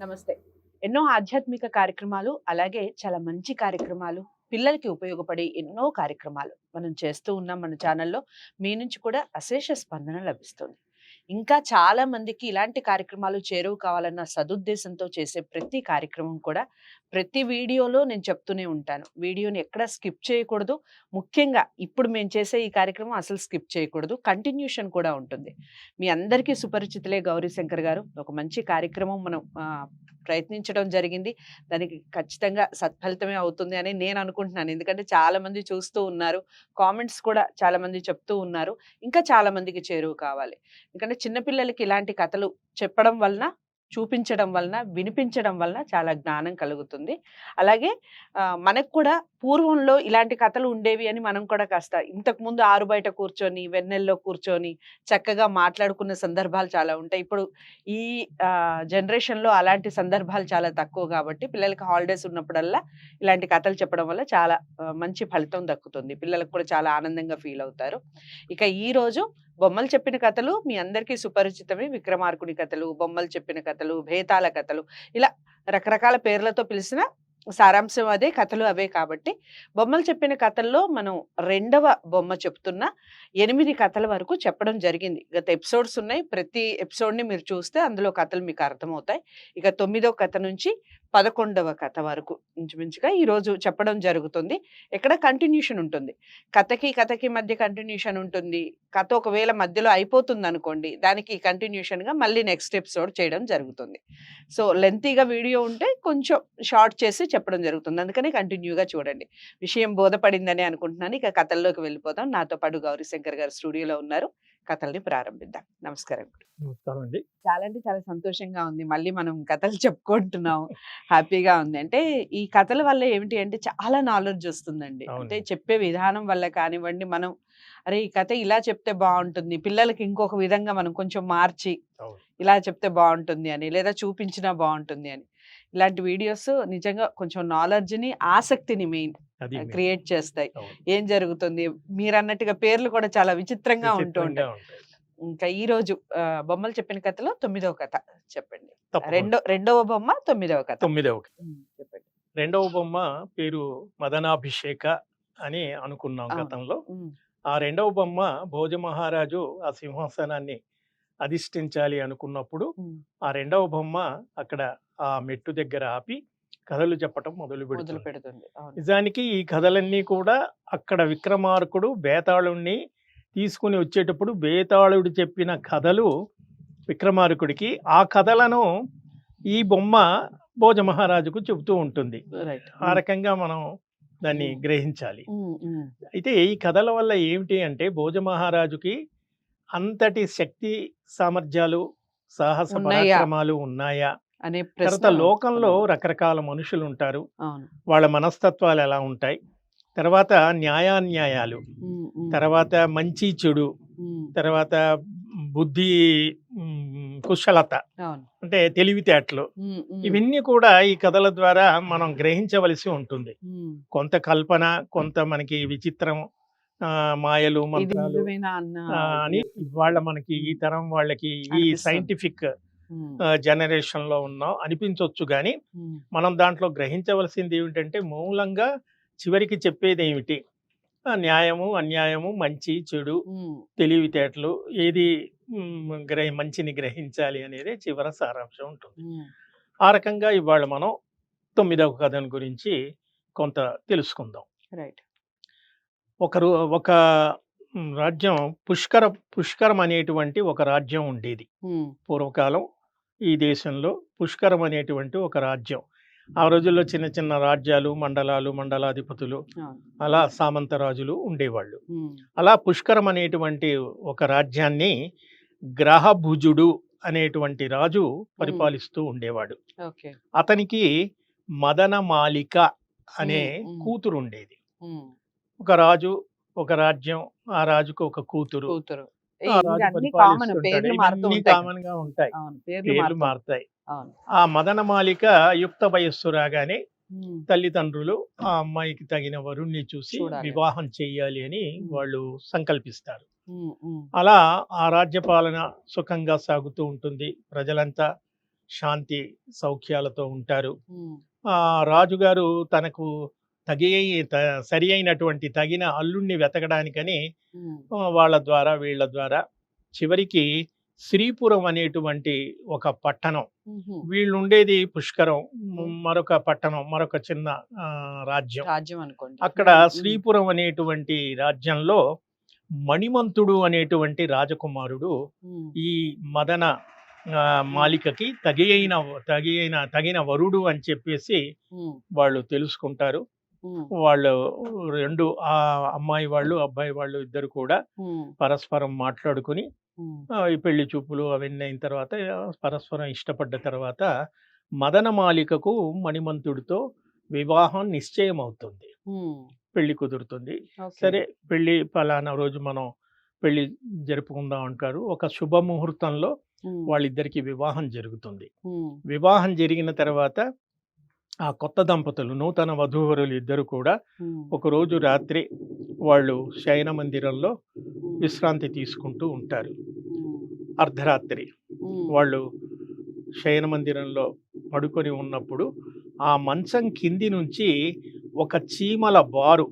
నమస్తే. ఎన్నో ఆధ్యాత్మిక కార్యక్రమాలు అలాగే చాలా మంచి కార్యక్రమాలు పిల్లలకి ఉపయోగపడే ఎన్నో కార్యక్రమాలు మనం చేస్తూ ఉన్నాం మన ఛానల్లో. మీ నుంచి కూడా అశేష స్పందన లభిస్తుంది. ఇంకా చాలా మందికి ఇలాంటి కార్యక్రమాలు చేరువు కావాలన్న సదుద్దేశంతో చేసే ప్రతి కార్యక్రమం కూడా ప్రతి వీడియోలో నేను చెప్తూనే ఉంటాను. వీడియోని ఎక్కడ స్కిప్ చేయకూడదు. ముఖ్యంగా ఇప్పుడు మేము చేసే ఈ కార్యక్రమం అసలు స్కిప్ చేయకూడదు. కంటిన్యూషన్ కూడా ఉంటుంది. మీ అందరికీ సుపరిచితులే గౌరీ శంకర్ గారు. ఒక మంచి కార్యక్రమం మనం ప్రయత్నించడం జరిగింది. దానికి ఖచ్చితంగా సత్ఫలితమే అవుతుంది అని నేను అనుకుంటున్నాను. ఎందుకంటే చాలా మంది చూస్తూ ఉన్నారు. కామెంట్స్ కూడా చాలా మంది చెప్తూ ఉన్నారు. ఇంకా చాలా మందికి చేరువు కావాలి. ఎందుకంటే చిన్నపిల్లలకి ఇలాంటి కథలు చెప్పడం వలన చూపించడం వలన వినిపించడం వలన చాలా జ్ఞానం కలుగుతుంది. అలాగే మనకు కూడా పూర్వంలో ఇలాంటి కథలు ఉండేవి అని మనం కూడా కాస్త ఇంతకు ముందు ఆరు బయట కూర్చొని వెన్నెల్లో కూర్చొని చక్కగా మాట్లాడుకున్న సందర్భాలు చాలా ఉంటాయి. ఇప్పుడు ఈ జనరేషన్లో అలాంటి సందర్భాలు చాలా తక్కువ కాబట్టి పిల్లలకి హాలిడేస్ ఉన్నప్పుడల్లా ఇలాంటి కథలు చెప్పడం వల్ల చాలా మంచి ఫలితం దక్కుతుంది. పిల్లలకు కూడా చాలా ఆనందంగా ఫీల్ అవుతారు. ఇక ఈరోజు బొమ్మలు చెప్పిన కథలు మీ అందరికీ సుపరిచితమే. విక్రమార్కుని కథలు బొమ్మలు చెప్పిన కథలు భేతాల కథలు ఇలా రకరకాల పేర్లతో పిలిచిన సారాంశం అదే కథలు అవే కాబట్టి బొమ్మలు చెప్పిన కథల్లో మనం రెండవ బొమ్మ చెప్తున్న ఎనిమిది కథల వరకు చెప్పడం జరిగింది. గత ఎపిసోడ్స్ ఉన్నాయి. ప్రతి ఎపిసోడ్ని మీరు చూస్తే అందులో కథలు మీకు అర్థమవుతాయి. ఇక తొమ్మిదో కథ నుంచి పదకొండవ కథ వరకు ఇంచుమించుగా ఈరోజు చెప్పడం జరుగుతుంది. ఇక్కడ కంటిన్యూషన్ ఉంటుంది. కథకి కథకి మధ్య కంటిన్యూషన్ ఉంటుంది. కథ ఒకవేళ మధ్యలో అయిపోతుంది అనుకోండి దానికి కంటిన్యూషన్గా మళ్ళీ నెక్స్ట్ ఎపిసోడ్ చేయడం జరుగుతుంది. సో లెంతీగా వీడియో ఉంటే కొంచెం షార్ట్ చేసి చెప్పడం జరుగుతుంది. అందుకని కంటిన్యూగా చూడండి. విషయం బోధపడిందని అనుకుంటున్నాను. ఇక కథల్లోకి వెళ్ళిపోదాం. నాతో పాటు గౌరీ శంకర్ గారు స్టూడియోలో ఉన్నారు. కథల్ని ప్రారంభిద్దాం. నమస్కారం. నమస్కారం అండి. చాలా అంటే చాలా సంతోషంగా ఉంది. మళ్ళీ మనం కథలు చెప్పుకుంటున్నాం. హ్యాపీగా ఉంది. అంటే ఈ కథల వల్ల ఏమిటి అంటే చాలా నాలెడ్జ్ వస్తుందండి. అంటే. చెప్పే విధానం వల్ల కానివ్వండి మనం అరే ఈ కథ ఇలా చెప్తే బాగుంటుంది పిల్లలకి ఇంకొక విధంగా మనం కొంచెం మార్చి. ఇలా చెప్తే బాగుంటుంది అని లేదా చూపించినా బాగుంటుంది అని ఇలాంటి వీడియోస్ నిజంగా కొంచెం knowledge ని ఆసక్తిని మెయిన్. క్రియేట్ చేస్తాయి. ఏం జరుగుతుంది మీరు అన్నట్టుగా పేర్లు కూడా చాలా విచిత్రంగా ఉంటూ ఉంటాయి. ఇంకా ఈ రోజు బొమ్మలు చెప్పిన కథలో తొమ్మిదవ కథ చెప్పండి. రెండో రెండవ బొమ్మ తొమ్మిదవ కథ తొమ్మిదవ చెప్పండి రెండవ బొమ్మ పేరు మదనాభిషేక అని అనుకున్నాం. గతంలో ఆ రెండవ బొమ్మ భోజ మహారాజు ఆ సింహాసనాన్ని అధిష్ఠించాలి అనుకున్నప్పుడు ఆ రెండవ బొమ్మ అక్కడ ఆ మెట్టు దగ్గర ఆపి కథలు చెప్పటం మొదలు పెడుతుంది. నిజానికి ఈ కథలన్నీ కూడా అక్కడ విక్రమార్కుడు బేతాళుణ్ణి తీసుకుని వచ్చేటప్పుడు బేతాళుడు చెప్పిన కథలు విక్రమార్కుడికి ఆ కథలను ఈ బొమ్మ భోజ మహారాజుకు చెబుతూ ఉంటుంది. ఆ రకంగా మనం దాన్ని. గ్రహించాలి. అయితే ఈ కథల వల్ల ఏమిటి అంటే భోజ మహారాజుకి అంతటి శక్తి సామర్థ్యాలు సాహస ఉన్నాయా? పరాక్రమాలు ఉన్నాయా? అనే తర్వాత లోకంలో రకరకాల మనుషులు ఉంటారు వాళ్ళ మనస్తత్వాలు ఎలా ఉంటాయి? తర్వాత న్యాయాన్యాయాలు తర్వాత మంచి చెడు తర్వాత బుద్ధి కుశలత అంటే తెలివితేటలు. ఇవన్నీ కూడా ఈ కథల ద్వారా మనం గ్రహించవలసి ఉంటుంది. కొంత కల్పన కొంత మనకి విచిత్రం మాయలు మంత్రాలు అని వాళ్ళ మనకి ఈ తరం వాళ్ళకి ఈ. సైంటిఫిక్ జనరేషన్లో ఉన్నాం అనిపించవచ్చు కానీ మనం దాంట్లో గ్రహించవలసింది ఏమిటంటే మూలంగా చివరికి చెప్పేది ఏమిటి? న్యాయము అన్యాయము మంచి చెడు తెలివితేటలు ఏది గ్రహి మంచిని గ్రహించాలి అనేది చివర సారాంశం ఉంటుంది. ఆ రకంగా ఇవాళ మనం తొమ్మిదవ కథను గురించి కొంత తెలుసుకుందాం. రైట్. ఒకరు ఒక రాజ్యం పుష్కర పుష్కరం అనేటువంటి ఒక రాజ్యం ఉండేది. పూర్వకాలం ఈ దేశంలో పుష్కరం అనేటువంటి ఒక రాజ్యం. ఆ రోజుల్లో చిన్న చిన్న రాజ్యాలు మండలాలు మండలాధిపతులు అలా సామంత రాజులు ఉండేవాళ్ళు. అలా పుష్కరం అనేటువంటి ఒక రాజ్యాన్ని గ్రహభుజుడు అనేటువంటి రాజు పరిపాలిస్తూ ఉండేవాడు. అతనికి మదన మాలిక అనే. కూతురు ఉండేది ఒక రాజు ఒక రాజ్యం ఆ రాజుకు ఒక కూతురు. కామన్ ఉంటాయి గా పేర్లు పేర్లు మారుతూ మారుతాయి. ఆ మదన మాలిక యుక్త వయస్సు రాగానే తల్లిదండ్రులు ఆ అమ్మాయికి తగిన వరుణ్ణి చూసి. వివాహం చెయ్యాలి అని. వాళ్ళు సంకల్పిస్తారు. అలా ఆ రాజ్యపాలన సుఖంగా సాగుతూ ఉంటుంది. ప్రజలంతా శాంతి సౌఖ్యాలతో ఉంటారు. ఆ రాజుగారు తనకు తగి సరి అయినటువంటి తగిన అల్లుణ్ణి వెతకడానికని వాళ్ళ ద్వారా వీళ్ళ ద్వారా చివరికి శ్రీపురం అనేటువంటి ఒక పట్టణం. ఉహు. వీళ్ళు ఉండేది పుష్కరం మరొక పట్టణం మరొక చిన్న రాజ్యం. రాజ్యం అనుకోండి. అక్కడ శ్రీపురం అనేటువంటి రాజ్యంలో మణిమంతుడు అనేటువంటి రాజకుమారుడు ఈ మదన మాలికకి తగి అయిన తగి అయిన తగిన వరుడు అని చెప్పేసి వాళ్ళు తెలుసుకుంటారు. వాళ్ళు రెండు ఆ అమ్మాయి వాళ్ళు అబ్బాయి వాళ్ళు ఇద్దరు కూడా పరస్పరం మాట్లాడుకుని ఈ పెళ్ళి చూపులు అవన్నీ అయిన తర్వాత పరస్పరం ఇష్టపడ్డ తర్వాత మదన మాలికకు మణిమంతుడితో వివాహం నిశ్చయం అవుతుంది పెళ్ళి కుదురుతుంది. సరే పెళ్ళి పలానా రోజు మనం పెళ్ళి జరుపుకుందాం అంటారు. ఒక శుభముహూర్తంలో ఉమ్, వాళ్ళిద్దరికి వివాహం జరుగుతుంది. వివాహం జరిగిన తర్వాత ఆ కొత్త దంపతులు నూతన వధూవరులు ఇద్దరు కూడా ఒకరోజు రాత్రి వాళ్ళు శయన మందిరంలో విశ్రాంతి తీసుకుంటూ ఉంటారు. అర్ధరాత్రి వాళ్ళు శయన మందిరంలో పడుకొని ఉన్నప్పుడు ఆ మంచం కింది నుంచి ఒక చీమల బారు.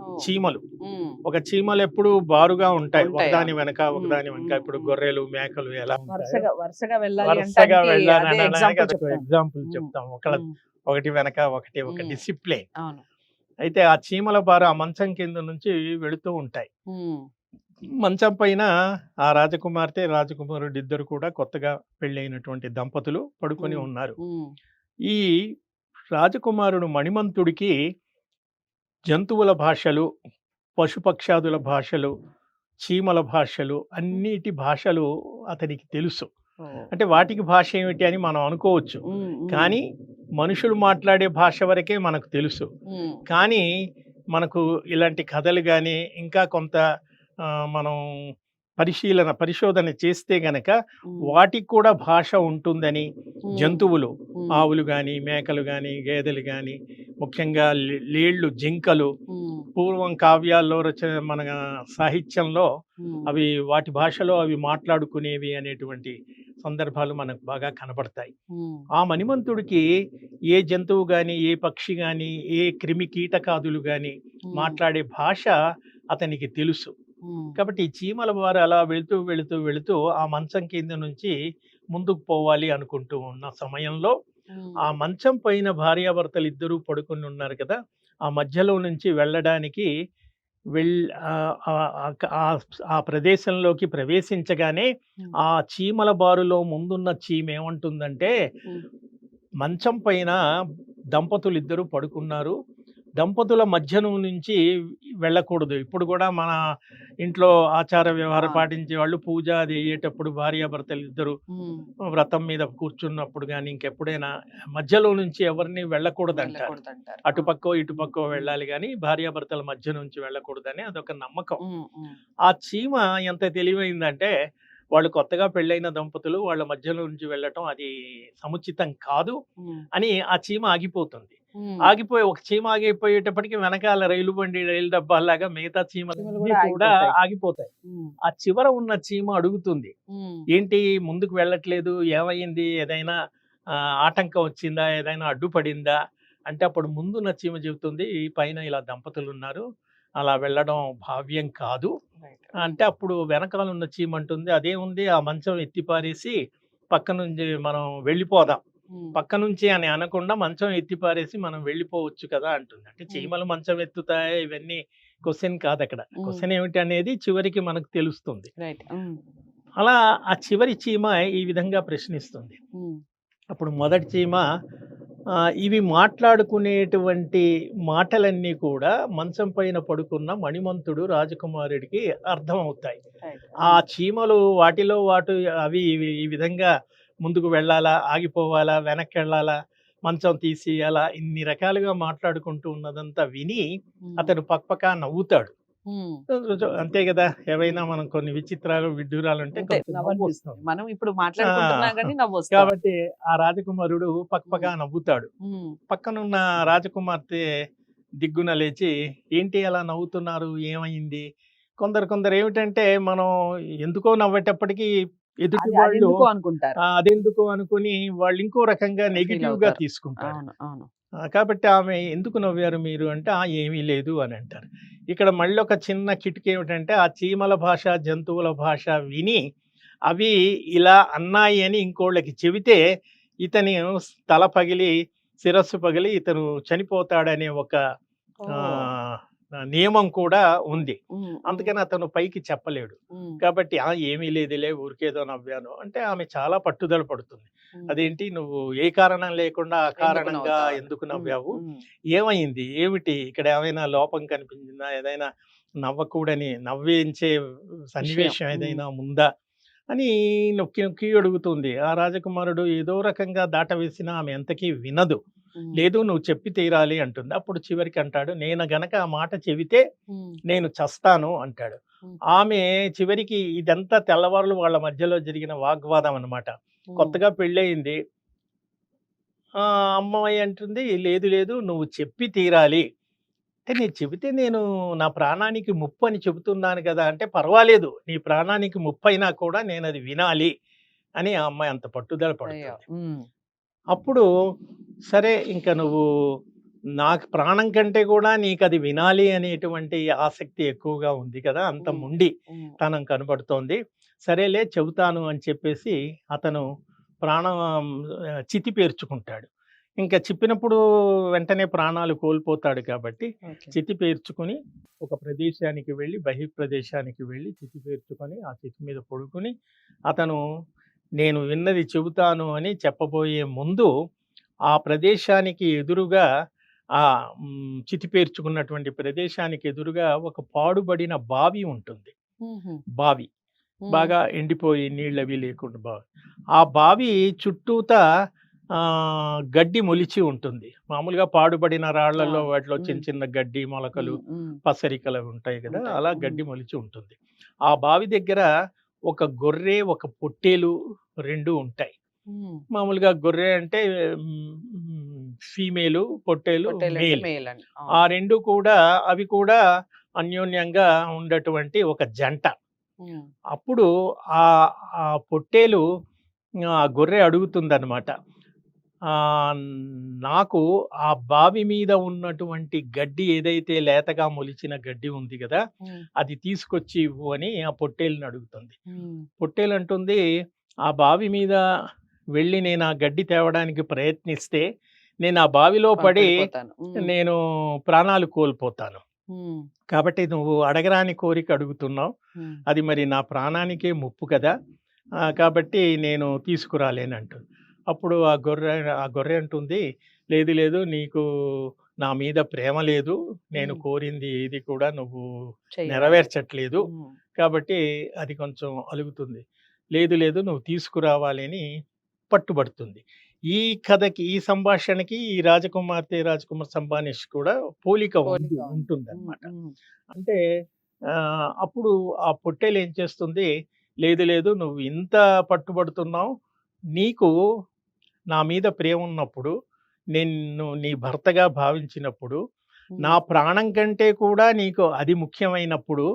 ఓ, చీమలు. ఒక చీమలు ఎప్పుడు బారుగా ఉంటాయి? ఒకదాని వెనక ఒకదాని వెనక. ఇప్పుడు. గొర్రెలు మేకలు ఎలా వరుసగా వెళ్ళాలి. ఎగ్జాంపుల్ చెప్తాం. ఉమ్, ఒకటి వెనక ఒకటి ఒక. డిసిప్లిన్ అవును. అయితే ఆ చీమల బారు ఆ మంచం కింద నుంచి వెళుతూ ఉంటాయి. మంచం పైన ఆ రాజకుమార్తె రాజకుమారుడు ఇద్దరు కూడా కొత్తగా పెళ్ళైనటువంటి దంపతులు పడుకొని. ఉన్నారు. ఈ రాజకుమారుడు మణిమంతుడికి జంతువుల భాషలు పశుపక్షాదుల భాషలు చీమల భాషలు అన్నిటి భాషలు అతనికి తెలుసు. అంటే వాటికి భాష ఏమిటి అని మనం అనుకోవచ్చు. కానీ మనుషులు మాట్లాడే భాష వరకే మనకు తెలుసు. కానీ మనకు ఇలాంటి కథలు కానీ ఇంకా కొంత మనం పరిశీలన పరిశోధన చేస్తే గనక వాటికి కూడా భాష ఉంటుందని జంతువులు ఆవులు కానీ మేకలు కానీ గేదెలు కానీ ముఖ్యంగా లేళ్ళు జింకలు పూర్వం కావ్యాల్లో రచన మన సాహిత్యంలో అవి వాటి భాషలో అవి మాట్లాడుకునేవి అనేటువంటి సందర్భాలు మనకు బాగా కనబడతాయి. ఉమ్, ఆ మణిమంతుడికి ఏ జంతువు కానీ ఏ పక్షి కానీ ఏ క్రిమి కీటకాదులు కానీ మాట్లాడే భాష అతనికి తెలుసు. కాబట్టి చీమల వారు అలా వెళుతూ వెళుతూ వెళుతూ ఆ మంచం కింద నుంచి ముందుకు పోవాలి అనుకుంటూ ఉన్న సమయంలో ఆ మంచం పైన భార్యాభర్తలు ఇద్దరూ పడుకొని ఉన్నారు కదా! ఆ మధ్యలో నుంచి వెళ్ళడానికి వెళ్ ఆ- ప్రదేశంలోకి ప్రవేశించగానే ఆ చీమల బారులో ముందున్న చీమ ఏమంటుందంటే మంచం పైన దంపతులు ఇద్దరు పడుకున్నారు. దంపతుల మధ్యను నుంచి వెళ్ళకూడదు. ఇప్పుడు కూడా మన ఇంట్లో ఆచార వ్యవహారం. పాటించే వాళ్ళు పూజ అది అయ్యేటప్పుడు భార్యాభర్తలు ఇద్దరు వ్రతం మీద కూర్చున్నప్పుడు కానీ ఇంకెప్పుడైనా మధ్యలో నుంచి ఎవరిని వెళ్ళకూడదు అంటారు. అటుపక్కో ఇటుపక్కో వెళ్ళాలి కానీ భార్యాభర్తల మధ్య నుంచి వెళ్ళకూడదని అదొక నమ్మకం. ఆ చీమ ఎంత తెలివైందంటే వాళ్ళు కొత్తగా పెళ్ళైన దంపతులు వాళ్ళ మధ్యలో నుంచి వెళ్ళటం అది సముచితం కాదు అని ఆ చీమ ఆగిపోతుంది. ఆగిపోయి ఒక చీమ ఆగిపోయేటప్పటికి వెనకాల రైలు బండి రైలు డబ్బాలాగా మిగతా చీమలు కూడా ఆగిపోతాయి. ఆ చివర ఉన్న చీమ అడుగుతుంది. ఏంటి? ముందుకు వెళ్ళట్లేదు. ఏమైంది? ఏదైనా ఆటంకం వచ్చిందా? ఏదైనా అడ్డుపడిందా? అంటే అప్పుడు ముందున్న చీమ చెబుతుంది ఈ పైన ఇలా దంపతులు ఉన్నారు అలా వెళ్ళడం భావ్యం కాదు. అంటే అప్పుడు వెనకాల ఉన్న చీమ అంటుంది అదే ఉంది ఆ మంచం ఎత్తి పారేసి పక్క నుంచి మనం వెళ్ళిపోదాం. పక్క నుంచి అని అనకుండా మంచం ఎత్తి పారేసి మనం వెళ్ళిపోవచ్చు కదా అంటుంది. అంటే చీమలు మంచం ఎత్తుతాయి ఇవన్నీ క్వశ్చన్ కాదు అక్కడ. క్వశ్చన్ ఏమిటి అనేది చివరికి మనకు తెలుస్తుంది. అలా ఆ చివరి చీమ ఈ విధంగా ప్రశ్నిస్తుంది. అప్పుడు మొదటి చీమ ఇవి మాట్లాడుకునేటువంటి మాటలన్నీ కూడా మంచం పైన పడుకున్న మణిమంతుడు రాజకుమారుడికి అర్థమవుతాయి. ఆ చీమలు వాటిలో వాటు అవి ఈ విధంగా ముందుకు వెళ్ళాలా ఆగిపోవాలా వెనక్కి వెళ్ళాలా మంచం తీసి అలా ఇన్ని రకాలుగా మాట్లాడుకుంటూ ఉన్నదంతా విని అతను పక్కపక్క నవ్వుతాడు. అంతే కదా ఏవైనా మనం కొన్ని విచిత్రాలు విడ్డూరాలు ఉంటే. మనం ఇప్పుడు. కాబట్టి ఆ రాజకుమారుడు పక్కపక్క నవ్వుతాడు. పక్కనున్న రాజకుమార్తె దిగ్గున లేచి ఏంటి అలా నవ్వుతున్నారు? ఏమైంది? కొందరు కొందరు ఏమిటంటే మనం ఎందుకో నవ్వేటప్పటికీ ఎదుటి వాళ్ళు అనుకుంటారు? అదెందుకు అనుకుని వాళ్ళు ఇంకో రకంగా నెగిటివ్గా. తీసుకుంటారు. కాబట్టి ఆమె ఎందుకు నవ్వారు మీరు అంటే ఆ ఏమీ లేదు అని అంటారు. ఇక్కడ మళ్ళీ ఒక చిన్న కిటికీ ఏమిటంటే ఆ చీమల భాష జంతువుల భాష విని అవి ఇలా అన్నాయి అని ఇంకోళ్ళకి చెబితే ఇతని తల పగిలి శిరస్సు పగిలి ఇతను చనిపోతాడనే ఒక నియమం కూడా ఉంది. అందుకని అతను పైకి చెప్పలేడు. కాబట్టి ఆ ఏమీ లేదులే ఊరికేదో నవ్వాను. అంటే ఆమె చాలా పట్టుదల పడుతుంది. అదేంటి నువ్వు ఏ కారణం లేకుండా అకారణంగా నవ్వుతావు? ఎందుకు నవ్వావు? ఏమైంది? ఏమిటి? ఇక్కడ ఏమైనా లోపం కనిపించిందా? ఏదైనా నవ్వకూడని నవ్వించే సన్నివేశం. ఏదైనా ఉందా? అని నొక్కి నొక్కి అడుగుతుంది. ఆ రాజకుమారుడు ఏదో రకంగా దాటవేసినా ఆమె ఎంతకీ వినదు. లేదు నువ్వు చెప్పి తీరాలి అంటుంది. అప్పుడు చివరికి అంటాడు నేను గనక ఆ మాట చెబితే నేను చస్తాను అంటాడు. ఆమె చివరికి ఇదంతా తెల్లవారులు వాళ్ళ మధ్యలో జరిగిన వాగ్వాదం అన్నమాట. ఉమ్, కొత్తగా పెళ్ళయింది. ఆ అమ్మాయి అంటుంది లేదు లేదు నువ్వు చెప్పి తీరాలి. అంటే నేను చెబితే నేను నా ప్రాణానికి ముప్పు అని చెబుతున్నాను కదా అంటే పర్వాలేదు. నీ ప్రాణానికి ముప్పు అయినా కూడా నేను అది వినాలి అని ఆ అమ్మాయి అంత పట్టుదల పడుతుంది. అప్పుడు సరే ఇంకా నువ్వు నాకు ప్రాణం కంటే కూడా నీకు అది వినాలి అనేటువంటి ఆసక్తి ఎక్కువగా ఉంది కదా అంత. ముండి తనం కనబడుతోంది సరేలే చెబుతాను అని చెప్పేసి అతను ప్రాణం చితి పేర్చుకుంటాడు ఇంకా చెప్పినప్పుడు వెంటనే ప్రాణాలు కోల్పోతాడు కాబట్టి. చితి పేర్చుకొని ఒక ప్రదేశానికి వెళ్ళి బహి ప్రదేశానికి వెళ్ళి చితి పేర్చుకొని ఆ చితి మీద పడుకుని అతను నేను విన్నది చెబుతాను అని చెప్పబోయే ముందు ఆ ప్రదేశానికి ఎదురుగా ఆ మ్, చితి పేర్చుకున్నటువంటి ప్రదేశానికి ఎదురుగా ఒక పాడుబడిన బావి ఉంటుంది. బావి. బాగా ఎండిపోయి నీళ్ళు అవి లేకుండా బావి. ఆ బావి చుట్టూత గడ్డి మొలిచి ఉంటుంది. మామూలుగా పాడుబడిన రాళ్ళలో వాటిలో చిన్న. చిన్న గడ్డి మొలకలు పసరికలు ఉంటాయి కదా. అలా. గడ్డి మొలిచి ఉంటుంది. ఆ బావి దగ్గర ఒక గొర్రె ఒక పొట్టేలు రెండు ఉంటాయి. మామూలుగా గొర్రె అంటే ఫీమేలు పొట్టేలు మేల్. ఆ. రెండు కూడా అవి కూడా అన్యోన్యంగా ఉండేటువంటి ఒక జంట. అప్పుడు ఆ ఆ పొట్టేలు ఆ గొర్రె అడుగుతుందన్నమాట. నాకు ఆ బావి మీద ఉన్నటువంటి గడ్డి ఏదైతే లేతగా మొలిచిన గడ్డి ఉంది కదా అది తీసుకొచ్చి ఇవ్వు అని ఆ పొట్టేలుని అడుగుతుంది. పొట్టేలు అంటుంది ఆ బావి మీద వెళ్ళి నేను ఆ గడ్డి తేవడానికి ప్రయత్నిస్తే నేను ఆ బావిలో పడి నేను ప్రాణాలు కోల్పోతాను. కాబట్టి నువ్వు అడగరాని కోరిక అడుగుతున్నావు. అది మరి నా ప్రాణానికే ముప్పు కదా. కాబట్టి నేను తీసుకురాలేనంటుంది. అప్పుడు ఆ గొర్రె ఆ గొర్రె అంటుంది లేదు లేదు నీకు నా మీద ప్రేమ లేదు. నేను. కోరింది ఏది కూడా నువ్వు. నెరవేర్చట్లేదు. కాబట్టి అది కొంచెం అలుగుతుంది. లేదు లేదు నువ్వు తీసుకురావాలి అని పట్టుబడుతుంది. ఈ కథకి ఈ సంభాషణకి ఈ రాజకుమార్తె రాజకుమార్ సంభాషణ కూడా పోలిక. ఉంటుంది ఉమ్, అంటే అప్పుడు ఆ పొట్టేలు ఏం చేస్తుంది లేదు లేదు నువ్వు ఇంత పట్టుబడుతున్నావు. నీకు నా మీద ప్రేమ ఉన్నప్పుడు నేను నీ భర్తగా భావించినప్పుడు నా ప్రాణం కంటే కూడా నీకు అది ముఖ్యమైనప్పుడు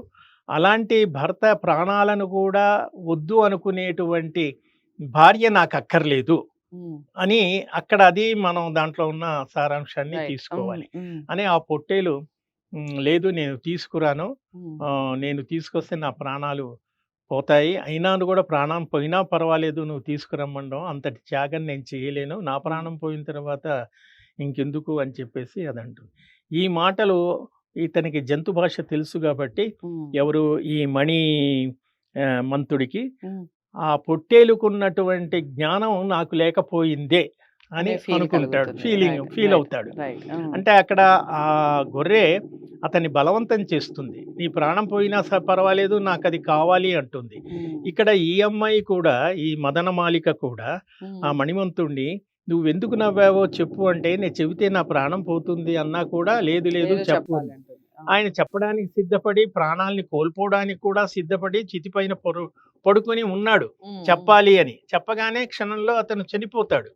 అలాంటి భర్త ప్రాణాలను కూడా వద్దు అనుకునేటువంటి భార్య నాకు అక్కర్లేదు అని అక్కడ అది మనం దాంట్లో ఉన్న సారాంశాన్ని. తీసుకోవాలి. అని ఆ పొట్టేలు "ఉమ్, లేదు నేను తీసుకురాను. నేను తీసుకొస్తే నా ప్రాణాలు పోతాయి. అయినా కూడా ప్రాణం పోయినా పర్వాలేదు. నువ్వు తీసుకురమ్మండం అంతటి త్యాగం నేను చేయలేను. నా ప్రాణం పోయిన తర్వాత ఇంకెందుకు అని చెప్పేసి అది అంటుంది ఈ మాటలు ఇతనికి జంతు భాష తెలుసు కాబట్టి ఎవరు ఈ మణి మంతుడికి. ఆ పొట్టేలుకున్నటువంటి జ్ఞానం నాకు లేకపోయిందే. అని అనుకుంటాడు. ఫీలింగ్ ఫీల్ అవుతాడు. అంటే అక్కడ ఆ గొర్రె అతన్ని బలవంతం చేస్తుంది. నీ ప్రాణం పోయినా స- పర్వాలేదు నాకు అది కావాలి అంటుంది. ఇక్కడ ఈ అమ్మాయి కూడా ఈ మదన మాలిక కూడా ఆ మణిమంతుణ్ణి నువ్వు ఎందుకు నవ్వావో చెప్పు అంటే నేను చెబితే నా ప్రాణం పోతుంది అన్నా కూడా లేదు లేదు చెప్పు. ఆయన చెప్పడానికి సిద్ధపడి ప్రాణాల్ని కోల్పోవడానికి కూడా సిద్ధపడి చితిపైన పొరు పడుకొని ఉన్నాడు. చెప్పాలి అని. చెప్పగానే క్షణంలో అతను చనిపోతాడు.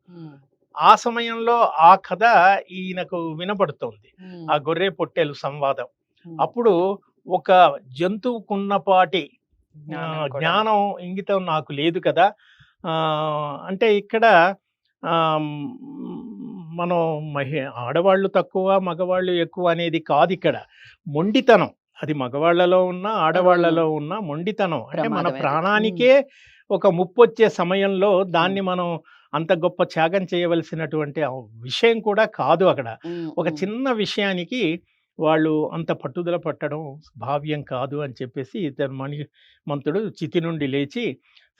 ఆ సమయంలో ఆ కథ ఈయనకు వినపడుతోంది. ఆ గొర్రె పొట్టేలు సంవాదం. అప్పుడు ఒక జంతువుకున్నపాటి జ్ఞానం ఇంగితం నాకు లేదు కదా. అంటే ఇక్కడ మనం మహి ఆడవాళ్ళు తక్కువ మగవాళ్ళు ఎక్కువ అనేది కాదు ఇక్కడ. మొండితనం. అది మగవాళ్ళలో ఉన్న ఆడవాళ్ళలో ఉన్న మొండితనం. అంటే మన. ప్రాణానికే ఒక ముప్పు వచ్చే సమయంలో దాన్ని మనం అంత గొప్ప త్యాగం చేయవలసినటువంటి విషయం కూడా కాదు అక్కడ ఒక. చిన్న విషయానికి వాళ్ళు అంత పట్టుదల పట్టడం భావ్యం కాదు అని చెప్పేసి ఇతను మణి మంతుడు చితి నుండి లేచి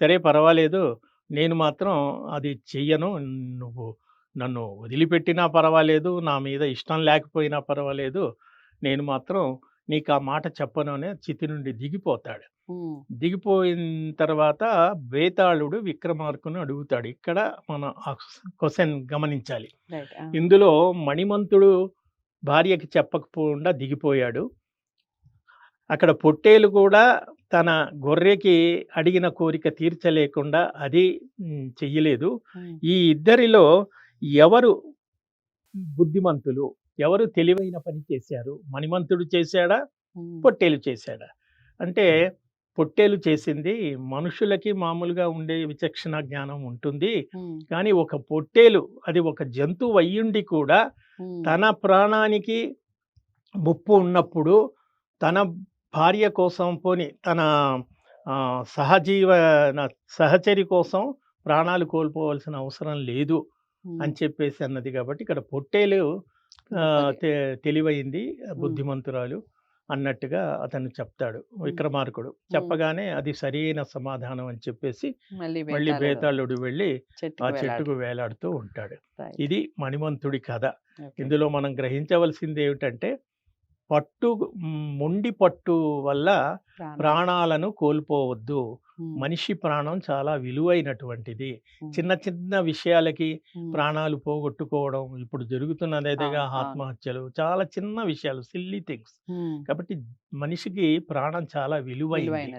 సరే పర్వాలేదు నేను మాత్రం అది చెయ్యను నువ్వు నన్ను వదిలిపెట్టినా పర్వాలేదు నా మీద ఇష్టం లేకపోయినా పర్వాలేదు నేను మాత్రం నీకు ఆ మాట చెప్పను అనే చితి నుండి దిగిపోతాడు దిగిపోయిన తర్వాత బేతాళుడు విక్రమార్కును అడుగుతాడు. ఇక్కడ మన క్వశ్చన్ గమనించాలి. ఇందులో మణిమంతుడు భార్యకి చెప్పకపోకుండా దిగిపోయాడు. అక్కడ పొట్టేలు కూడా తన గొర్రెకి అడిగిన కోరిక తీర్చలేకుండా అది చెయ్యలేదు. ఈ ఇద్దరిలో ఎవరు బుద్ధిమంతులు ఎవరు తెలివైన పని చేశారు? మణిమంతుడు చేశాడా? పొట్టేలు చేశాడా? అంటే పొట్టేలు చేసింది. మనుషులకి మామూలుగా ఉండే విచక్షణ జ్ఞానం ఉంటుంది. కానీ ఒక పొట్టేలు అది ఒక జంతువు అయ్యుండి కూడా తన ప్రాణానికి ముప్పు ఉన్నప్పుడు తన భార్య కోసం పోని తన సహజీవ సహచరి కోసం ప్రాణాలు కోల్పోవలసిన అవసరం లేదు అని చెప్పేసి అన్నది కాబట్టి ఇక్కడ పొట్టేలు తెలివైంది బుద్ధిమంతురాలు. అన్నట్టుగా అతను చెప్తాడు విక్రమార్కుడు చెప్పగానే అది సరైన సమాధానం అని చెప్పేసి మళ్ళీ బేతాళుడు వెళ్ళి ఆ చెట్టుకు వేలాడు. చెట్టుకు వేలాడుతూ ఉంటాడు. ఇది మణిమంతుడి కథ. ఇందులో మనం గ్రహించవలసింది ఏమిటంటే పట్టు మొండి పట్టు వల్ల ప్రాణం. ప్రాణాలను కోల్పోవద్దు. మనిషి ప్రాణం చాలా విలువైనటువంటిది. చిన్న చిన్న విషయాలకి ప్రాణాలు పోగొట్టుకోవడం ఇప్పుడు అవును. ఆత్మహత్యలు చాలా చిన్న విషయాలు సిల్లీ థింగ్స్ కాబట్టి మనిషికి ప్రాణం చాలా విలువైనది.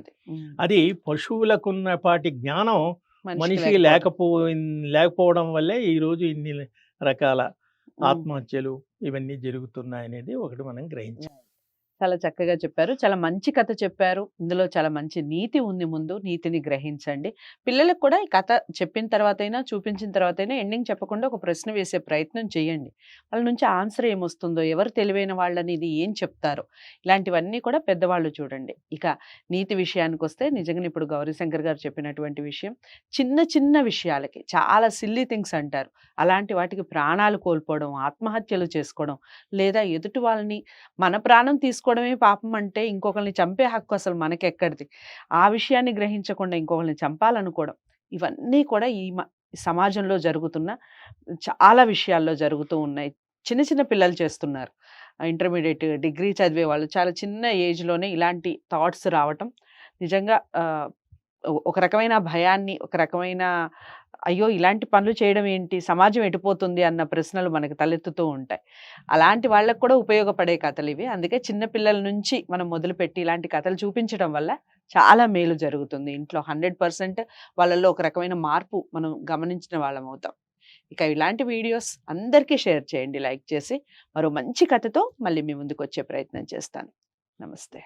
అది పశువులకున్నపాటి జ్ఞానం మనిషికి లేకపోవడం. లేకపో లేకపోవడం వల్లే ఈ రోజు ఇన్ని రకాల. ఆత్మహత్యలు ఇవన్నీ జరుగుతున్నాయనేది ఒకటి మనం గ్రహించాలి. చాలా చక్కగా చెప్పారు. చాలా మంచి కథ చెప్పారు. ఇందులో చాలా మంచి నీతి ఉంది ముందు. నీతిని గ్రహించండి. పిల్లలకు కూడా ఈ కథ చెప్పిన తర్వాత అయినా చూపించిన తర్వాత అయినా ఎండింగ్ చెప్పకుండా ఒక ప్రశ్న వేసే ప్రయత్నం చేయండి. వాళ్ళ నుంచి ఆన్సర్ ఏమొస్తుందో ఎవరు తెలివైన వాళ్ళని ఇది ఏం చెప్తారో ఇలాంటివన్నీ కూడా పెద్దవాళ్ళు చూడండి. ఇక నీతి విషయానికి వస్తే నిజంగా ఇప్పుడు గౌరీశంకర్ గారు చెప్పినటువంటి విషయం చిన్న చిన్న విషయాలకి చాలా సిల్లీ థింగ్స్ అంటారు. అలాంటి వాటికి ప్రాణాలు కోల్పోవడం ఆత్మహత్యలు చేసుకోవడం లేదా ఎదుటి వాళ్ళని మన ప్రాణం చేసుకోవడమే పాపం అంటే ఇంకొకరిని చంపే హక్కు అసలు మనకెక్కడిది. ఆ విషయాన్ని గ్రహించకుండా ఇంకొకరిని చంపాలనుకోవడం. ఇవన్నీ కూడా ఈ మ- సమాజంలో జరుగుతున్న చాలా విషయాల్లో జరుగుతూ ఉన్నాయి. చిన్న చిన్న పిల్లలు చేస్తున్నారు. ఇంటర్మీడియట్ డిగ్రీ చదివే వాళ్ళు చాలా చిన్న ఏజ్లోనే ఇలాంటి థాట్స్ రావటం. నిజంగా ఒక రకమైన భయాన్ని ఒక రకమైన అయ్యో! ఇలాంటి పనులు చేయడం ఏంటి? సమాజం ఎటుపోతుంది అన్న ప్రశ్నలు మనకు తలెత్తుతూ ఉంటాయి. అలాంటి వాళ్ళకు కూడా ఉపయోగపడే కథలు ఇవి. అందుకే చిన్నపిల్లల నుంచి మనం మొదలుపెట్టి ఇలాంటి కథలు చూపించడం వల్ల చాలా మేలు జరుగుతుంది. ఇంట్లో హండ్రెడ్ పర్సెంట్ వాళ్ళల్లో ఒక రకమైన మార్పు మనం గమనించిన వాళ్ళం అవుతాం. ఇక ఇలాంటి వీడియోస్ అందరికీ షేర్ చేయండి. లైక్ చేసి మరో మంచి కథతో మళ్ళీ మీ ముందుకు వచ్చే ప్రయత్నం చేస్తాను. నమస్తే.